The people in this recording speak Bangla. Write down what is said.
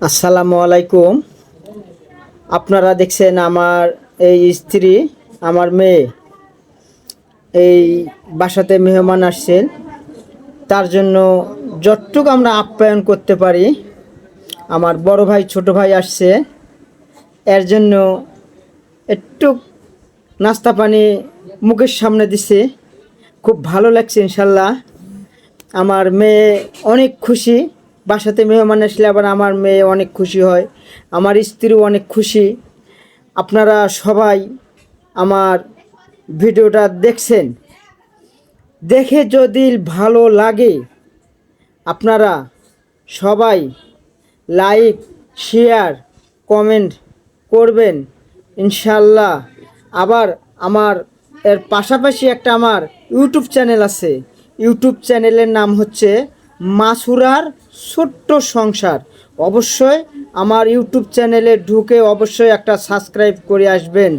আসসালামু আলাইকুম। আপনারা দেখছেন আমার এই স্ত্রী, আমার মেয়ে। এই বাসাতে মেহমান আসছেন। তার জন্য যতটুকু আমরা আপ্যায়ন করতে পারি, আমার বড় ভাই, ছোট ভাই আসছে। এর জন্য একটু নাস্তা পানি মুখের সামনে দিছে। খুব ভালো লাগছে ইনশাল্লাহ। আমার মেয়ে অনেক খুশি। বাসাতে মেহমান আসলে আবার আমার মেয়ে অনেক খুশি হয়, আমার স্ত্রীও অনেক খুশি। আপনারা সবাই আমার ভিডিওটা দেখছেন। দেখে যদি ভালো লাগে, আপনারা সবাই লাইক, শেয়ার, কমেন্ট করবেন। ইনশাল্লাহ আবার আমার, এর পাশাপাশি একটা আমার ইউটিউব চ্যানেল আছে। ইউটিউব চ্যানেলের নাম হচ্ছে মাসুরার ছোট্ট সংসার। অবশ্যই আমার ইউটিউব চ্যানেলে ঢুকে অবশ্যই একটা সাবস্ক্রাইব করে আসবেন।